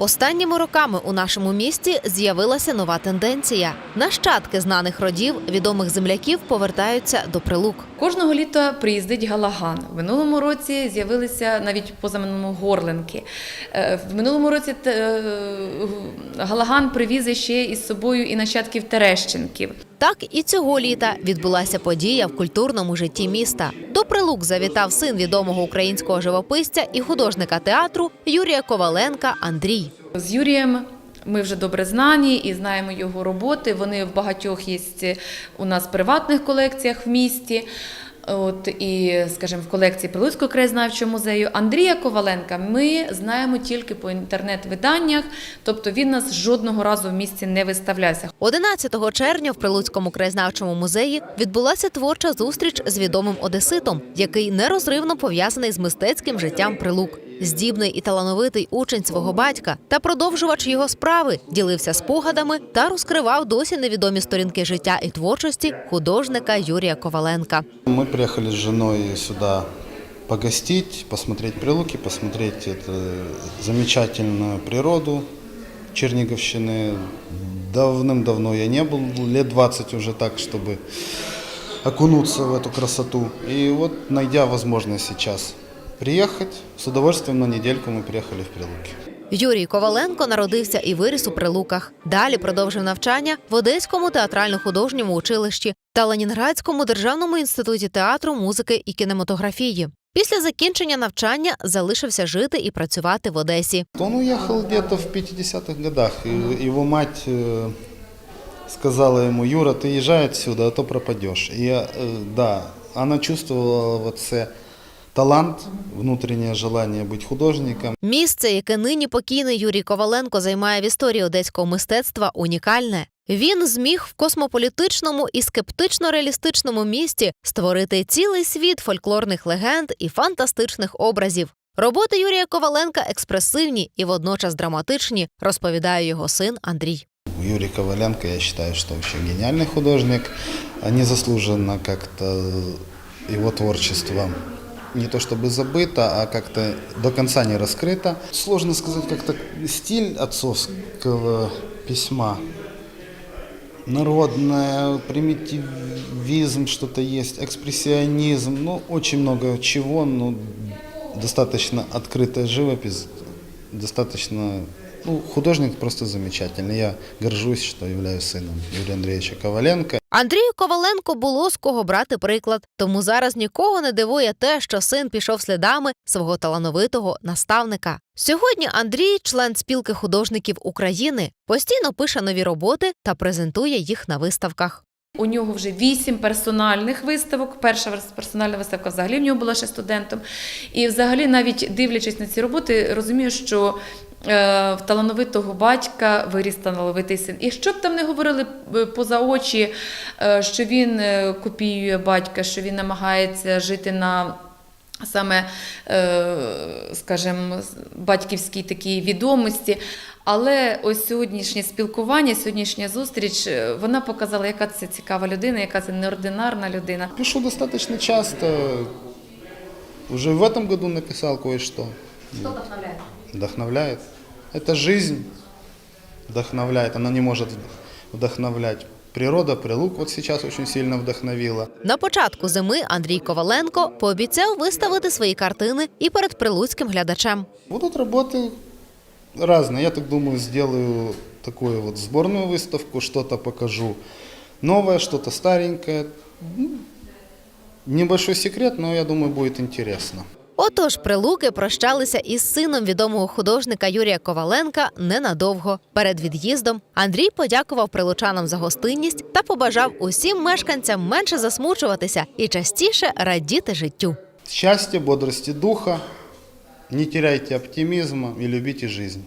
Останніми роками у нашому місті з'явилася нова тенденція. Нащадки знаних родів, відомих земляків повертаються до прилук. Кожного літа приїздить Галаган. В минулому році з'явилися навіть позаминулому горлинки. Е, В минулому році е, Галаган привіз ще із собою і нащадків Терещенків. Так і цього літа відбулася подія в культурному житті міста. До прилук завітав син відомого українського живописця і художника театру Юрія Коваленка Андрій. З Юрієм ми вже добре знані і знаємо його роботи. Вони в багатьох є у нас приватних колекціях в місті. От і, скажімо, в колекції Прилуцького краєзнавчого музею Андрія Коваленка ми знаємо тільки по інтернет-виданнях, тобто він нас жодного разу в місті не виставлявся. 11 червня в Прилуцькому краєзнавчому музеї відбулася творча зустріч з відомим одеситом, який нерозривно пов'язаний з мистецьким життям Прилук Здібний і талановитий учень свого батька та продовжувач його справи ділився спогадами та розкривав досі невідомі сторінки життя і творчості художника Юрія Коваленка. Мы приехали с женой сюда погостить, посмотреть прилуки, посмотреть эту замечательную природу Черниговщины. Давным-давно я не был, лет 20 уже так, чтобы окунуться в эту красоту. И вот, найдя возможность сейчас приехать, с удовольствием на недельку мы приехали в Прилуки. Юрій Коваленко народився і виріс у Прилуках. Далі продовжив навчання в Одеському театрально-художньому училищі та Ленінградському державному інституті театру, музики і кінематографії. Після закінчення навчання залишився жити і працювати в Одесі. Он уехал где-то в 50-х годах. И его мать э, сказала ему, Юра, ты езжай отсюда, а то пропадешь. И э, да, она чувствовала в отце талант, внутреннее желание быть художником. Місце, яке нині покійний Юрій Коваленко займає в історії одеського мистецтва, унікальне. Він зміг в космополітичному і скептично-реалістичному місті створити цілий світ фольклорних легенд і фантастичних образів. Роботи Юрія Коваленка експресивні і водночас драматичні, розповідає його син Андрій. Юрий Коваленко, я считаю, что вообще гениальный художник. Незаслуженно как-то его творчество не то чтобы забыто, а как-то до конца не раскрыто. Сложно сказать, как-то стиль отцовского письма. Народное, примитивизм что-то есть, экспрессионизм, ну, очень много чего, ну, достаточно открытая живопись, достаточно, ну, художник просто замечательный. Я горжусь, что являюсь сыном Юрия Андреевича Коваленко. Андрію Коваленко було з кого брати приклад, тому зараз нікого не дивує те, що син пішов слідами свого талановитого наставника. Сьогодні Андрій, член спілки художників України, постійно пише нові роботи та презентує їх на виставках. У нього вже вісім персональних виставок. Перша персональна виставка взагалі в нього була ще студентом. І взагалі, навіть дивлячись на ці роботи, розумію, що в талановитого батька виріс талановитий син. І що б там не говорили е, поза очі, е, що він е, копіює батька, що він намагається жити на. Саме, е, скажімо, батьківській такій відомості. Але ось сьогоднішнє спілкування, сьогоднішня зустріч, е, вона показала, яка це цікава людина, яка це неординарна людина. Пишу достаточно часто. Уже в этом году написал кое-что. Що вдохновляє? Вдохновляет. Это жизнь вдохновляет. Она не может вдохновлять. Природа, прилук вот сейчас очень сильно вдохновила. На початку зими Андрій Коваленко пообіцяв виставити свої картини і перед прилуцьким глядачем. Будут работы разные. Я так думаю, сделаю такую вот сборную выставку, что-то покажу новое, что-то старенькое. Ну, Небольшой секрет, но я думаю, будет интересно. Отож, прилуки прощалися із сином відомого художника Юрія Коваленка ненадовго. Перед від'їздом Андрій подякував прилучанам за гостинність та побажав усім мешканцям менше засмучуватися і частіше радіти життю. Щастя, бодрості духа, не теряйте оптимізму і любіть жизнь.